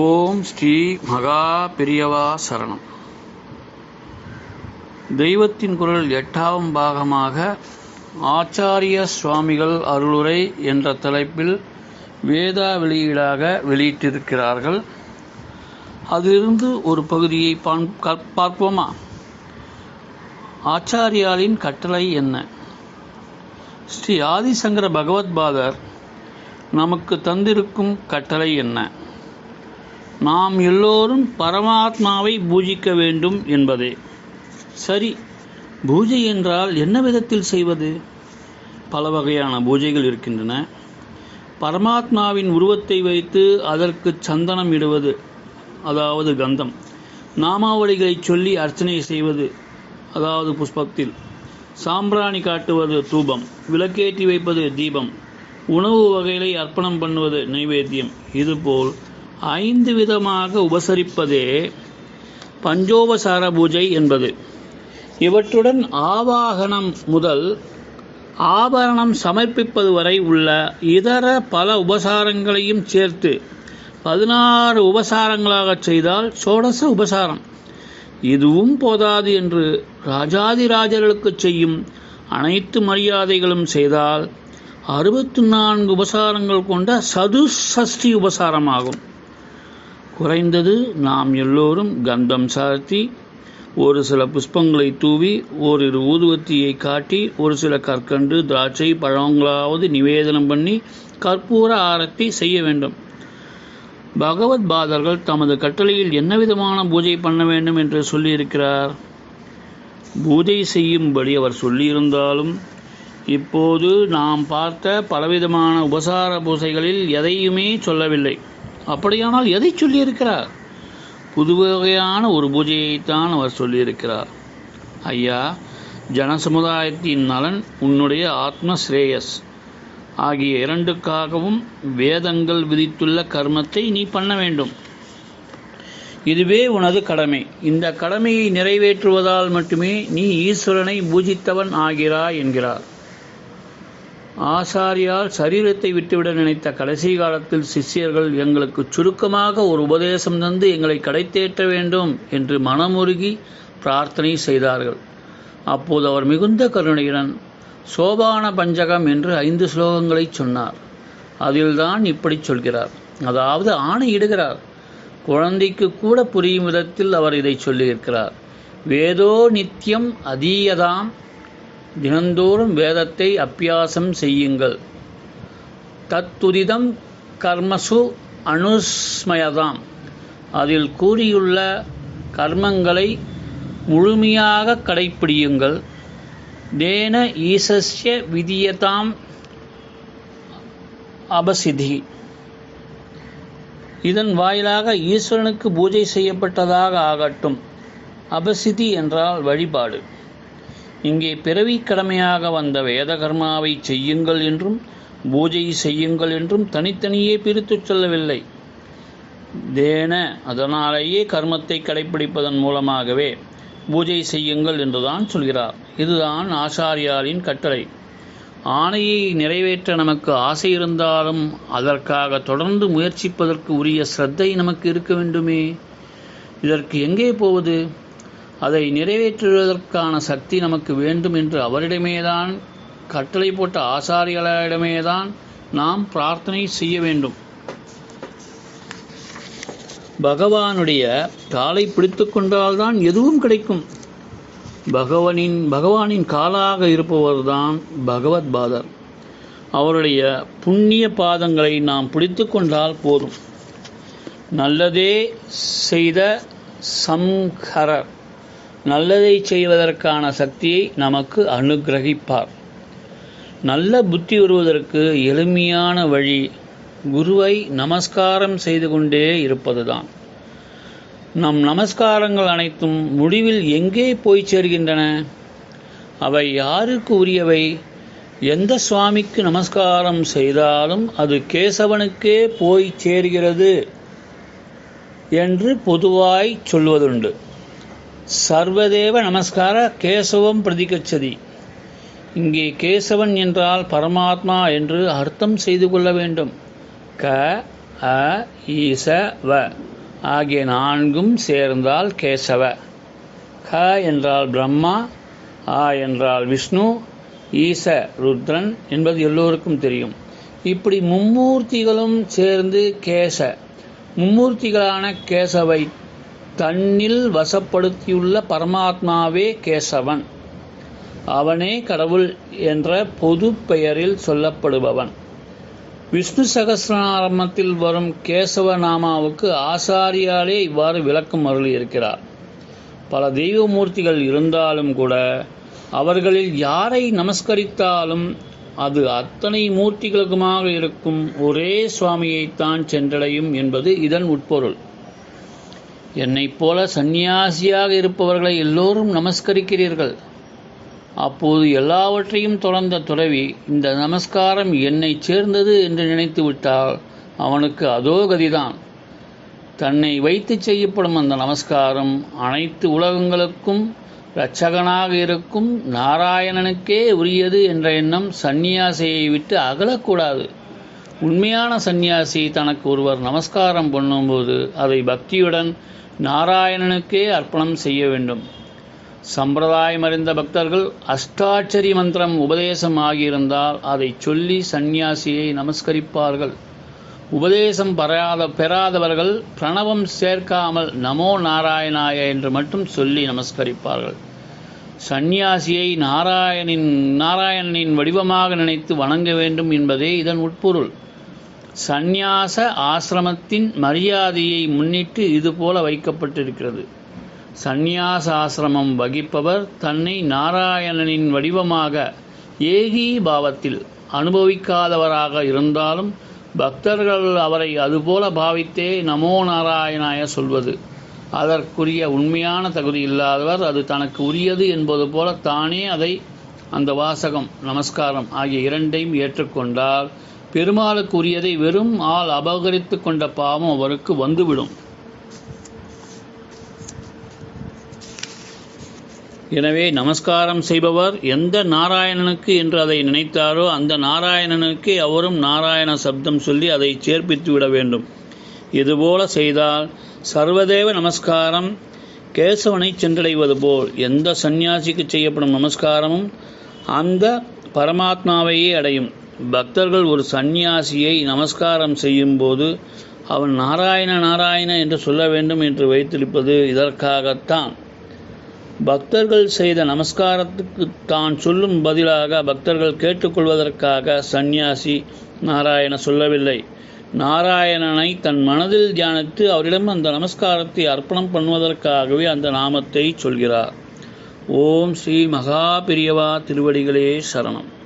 ஓம் ஸ்ரீ மகா பெரியவா சரணம். தெய்வத்தின் குரல் எட்டாம் பாகமாக ஆச்சாரிய சுவாமிகள் அருளுரை என்ற தலைப்பில் வேதா வெளியீடாக வெளியிட்டிருக்கிறார்கள். அதிலிருந்து ஒரு பகுதியை பார்ப்போமா? ஆச்சாரியாலின் கட்டளை என்ன? ஸ்ரீ ஆதிசங்கர பகவத்பாதர் நமக்கு தந்திருக்கும் கட்டளை என்ன? நாம் எல்லோரும் பரமாத்மாவை பூஜிக்க வேண்டும் என்பதே. சரி பூஜை என்றால் என்ன விதத்தில் செய்வது? பல வகையான பூஜைகள் இருக்கின்றன. பரமாத்மாவின் உருவத்தை வைத்து அதற்கு சந்தனம் இடுவது அதாவது கந்தம். நாமாவளிகளை சொல்லி அர்ச்சனை செய்வது அதாவது புஷ்பத்தில். சாம்பிராணி காட்டுவது தூபம் விளக்கேற்றி வைப்பது தீபம். உணவு வகைகளை அர்ப்பணம் பண்ணுவது நைவேத்தியம். இதுபோல் ஐந்து விதமாக உபசரிப்பதே பஞ்சோபசார பூஜை என்பது. இவற்றுடன் ஆவாகனம் முதல் ஆபரணம் சமர்ப்பிப்பது வரை உள்ள இதர பல உபசாரங்களையும் சேர்த்து பதினாறு உபசாரங்களாகச் செய்தால் சோடச உபசாரம். இதுவும் போதாது என்று ராஜாதிராஜர்களுக்கு செய்யும் அனைத்து மரியாதைகளும் செய்தால் அறுபத்து நான்கு உபசாரங்கள் கொண்ட சதுசஷ்டி உபசாரமாகும். குறைந்தது நாம் எல்லோரும் கந்தம் சார்த்தி ஒரு சில புஷ்பங்களை தூவி ஓரிரு ஊதுவத்தியை காட்டி ஒரு சில கற்கண்டு திராட்சை பழங்களாவது நிவேதனம் பண்ணி கற்பூர ஆரத்தி செய்ய வேண்டும். பகவத் பாதர்கள் தமது கட்டளையில் என்ன விதமான பூஜை பண்ண வேண்டும் என்று சொல்லியிருக்கிறார்? பூஜை செய்யும்படி அவர் சொல்லியிருந்தாலும் இப்போது நாம் பார்த்த பலவிதமான உபசார பூசைகளில் எதையுமே சொல்லவில்லை. அப்படியானால் எதை சொல்லியிருக்கிறார்? புது வகையான ஒரு பூஜையைத்தான் அவர் சொல்லியிருக்கிறார். ஐயா ஜனசமுதாயத்தின் நலன் உன்னுடைய ஆத்ம ஸ்ரேயஸ் ஆகிய இரண்டுக்காகவும் வேதங்கள் விதித்துள்ள கர்மத்தை நீ பண்ண வேண்டும். இதுவே உனது கடமை. இந்த கடமையை நிறைவேற்றுவதால் மட்டுமே நீ ஈஸ்வரனை பூஜித்தவன் ஆகிறாய் என்கிறார். ஆசாரியால் சரீரத்தை விட்டுவிட நினைத்த கடைசி காலத்தில் சிஷ்யர்கள் எங்களுக்கு சுருக்கமாக ஒரு உபதேசம் தந்து எங்களை கடைத்தேற்ற வேண்டும் என்று மனமுருகி பிரார்த்தனை செய்தார்கள். அப்போது அவர் மிகுந்த கருணையுடன் சோபான பஞ்சகம் என்று ஐந்து ஸ்லோகங்களை சொன்னார். அதில்தான் இப்படி சொல்கிறார். அதாவது ஆணையிடுகிறார். குழந்தைக்கு கூட புரியும் விதத்தில் அவர் இதை சொல்லியிருக்கிறார். வேதோ நித்தியம் அதீயதாம் தினந்தோறும் வேதத்தை அப்பியாசம் செய்யுங்கள். தத்துரிதம் கர்மசு அனுஸ்மயதாம். அதில் கூறியுள்ள கர்மங்களை முழுமையாக கடைப்பிடியுங்கள். தேன ஈசஸ்ய விதியதாம் அபசிதி இதன் வாயிலாக ஈஸ்வரனுக்கு பூஜை செய்யப்பட்டதாக ஆகட்டும். அபசிதி என்றால் வழிபாடு. இங்கே பிறவி கடமையாக வந்த வேத கர்மாவை செய்யுங்கள் என்றும் பூஜை செய்யுங்கள் என்றும் தனித்தனியே பிரித்துச் சொல்லவில்லை. தேன அதனாலேயே கர்மத்தை கடைப்பிடிப்பதன் மூலமாகவே பூஜை செய்யுங்கள் என்றுதான் சொல்கிறார். இதுதான் ஆசாரியாரின் கட்டளை. ஆணையை நிறைவேற்ற நமக்கு ஆசை இருந்தாலும் அதற்காக தொடர்ந்து முயற்சிப்பதற்கு உரிய ஸ்ரத்தை நமக்கு இருக்க வேண்டுமே. இதற்கு எங்கே போவது? அதை நிறைவேற்றுவதற்கான சக்தி நமக்கு வேண்டும் என்று அவரிடமேதான் கட்டளை போட்ட ஆசாரிகளிடமேதான் நாம் பிரார்த்தனை செய்ய வேண்டும். பகவானுடைய காலை பிடித்து கொண்டால்தான் எதுவும் கிடைக்கும். பகவனின் பகவானின் காலாக இருப்பவர்தான் பகவத் பாதர். அவருடைய புண்ணிய பாதங்களை நாம் பிடித்து கொண்டால் போதும். நல்லதே செய்த சம்ஹரர். நல்லதை செய்வதற்கான சக்தியை நமக்கு அனுகிரகிப்பார். நல்ல புத்தி வருவதற்கு எளிமையான வழி குருவை நமஸ்காரம் செய்து கொண்டே இருப்பதுதான். நம் நமஸ்காரங்கள் அனைத்தும் முடிவில் எங்கே போய் சேர்கின்றன? அவை யாருக்கு உரியவை? எந்த சுவாமிக்கு நமஸ்காரம் செய்தாலும் அது கேசவனுக்கே போய் சேர்கிறது என்று பொதுவாய் சொல்வதுண்டு. சர்வதேவ நமஸ்கார கேசவம் பிரதிகச்சதி. இங்கே கேசவன் என்றால் பரமாத்மா என்று அர்த்தம் செய்து கொள்ள வேண்டும். க அ ஈச வ. ஆகிய நான்கும் சேர்ந்தால் கேசவ. க என்றால் பிரம்மா ஆ என்றால் விஷ்ணு ஈச ருத்ரன் என்பது எல்லோருக்கும் தெரியும். இப்படி மும்மூர்த்திகளும் சேர்ந்து கேச. மும்மூர்த்திகளான கேசவை தன்னில் வசப்படுத்தியுள்ள பரமாத்மாவே கேசவன். அவனே கடவுள் என்ற பொது பெயரில் சொல்லப்படுபவன். விஷ்ணு சகசிரநாமத்தில் வரும் கேசவ நாமாவுக்கு ஆசாரியாலே இவ்வாறு விளக்கம் அருளியிருக்கிறார். பல தெய்வமூர்த்திகள் இருந்தாலும் கூட அவர்களில் யாரை நமஸ்கரித்தாலும் அது அத்தனை மூர்த்திகளுக்குமாக இருக்கும் ஒரே சுவாமியைத்தான் சென்றடையும் என்பது இதன் உட்பொருள். என்னைப் போல சந்நியாசியாக இருப்பவர்களை எல்லோரும் நமஸ்கரிக்கிறீர்கள். அப்போது எல்லாவற்றையும் தொடர்ந்த துறவி இந்த நமஸ்காரம் என்னைச் சேர்ந்தது என்று நினைத்து விட்டால் அவனுக்கு அதோ கதிதான். தன்னை வைத்து செய்யப்படும் அந்த நமஸ்காரம் அனைத்து உலகங்களுக்கும் இரட்சகனாக இருக்கும் நாராயணனுக்கே உரியது என்ற எண்ணம் சந்நியாசியை விட்டு அகலக்கூடாது. உண்மையான சந்நியாசி தனக்கு ஒருவர் நமஸ்காரம் பண்ணும்போது அதை பக்தியுடன் நாராயணனுக்கே அர்ப்பணம் செய்ய வேண்டும். சம்பிரதாயம் அறிந்த பக்தர்கள் அஷ்டாட்சரி மந்திரம் உபதேசம் ஆகியிருந்தால் அதை சொல்லி சந்நியாசியை நமஸ்கரிப்பார்கள். உபதேசம் பெறாத பெறாதவர்கள் பிரணவம் சேர்க்காமல் நமோ நாராயணாய என்று மட்டும் சொல்லி நமஸ்கரிப்பார்கள். சந்நியாசியை நாராயணின் நாராயணனின் வடிவமாக நினைத்து வணங்க வேண்டும் என்பதே இதன் உட்பொருள். சந்நியாச ஆசிரமத்தின் மரியாதையை முன்னிட்டு இதுபோல வைக்கப்பட்டிருக்கிறது. சந்நியாச ஆசிரமம் வகிப்பவர் தன்னை நாராயணனின் வடிவமாக ஏகி பாவத்தில் அனுபவிக்காதவராக இருந்தாலும் பக்தர்கள் அவரை அதுபோல பாவித்தே நமோ நாராயணாய சொல்வது. அதற்குரிய உண்மையான தகுதி இல்லாதவர் அது தனக்கு உரியது என்பது போல தானே அதை அந்த வாசகம் நமஸ்காரம் ஆகிய இரண்டையும் ஏற்றுக்கொண்டால் பெருமாளுக்கு உரியதை வெறும் ஆள் அபகரித்து கொண்ட பாவம் அவருக்கு வந்துவிடும். எனவே நமஸ்காரம் செய்பவர் எந்த நாராயணனுக்கு என்று அதை நினைத்தாரோ அந்த நாராயணனுக்கு அவரும் நாராயண சப்தம் சொல்லி அதை சேர்ப்பித்து விட வேண்டும். இதுபோல செய்தால் சர்வதேவ நமஸ்காரம் கேசவனை சென்றடைவது போல் எந்த சந்நியாசிக்கு செய்யப்படும் நமஸ்காரமும் அந்த பரமாத்மாவையே அடையும். பக்தர்கள் ஒரு சந்நியாசியை நமஸ்காரம் செய்யும்போது அவன் நாராயண நாராயண என்று சொல்ல வேண்டும் என்று வைத்திருப்பது இதற்காகத்தான். பக்தர்கள் செய்த நமஸ்காரத்துக்கு தான் சொல்லும் பதிலாக பக்தர்கள் கேட்டுக்கொள்வதற்காக சந்நியாசி நாராயண சொல்லவில்லை. நாராயணனை தன் மனதில் தியானித்து அவரிடம் அந்த நமஸ்காரத்தை அர்ப்பணம் பண்ணுவதற்காகவே அந்த நாமத்தை சொல்கிறார். ஓம் ஸ்ரீ மகா பிரியவா திருவடிகளே சரணம்.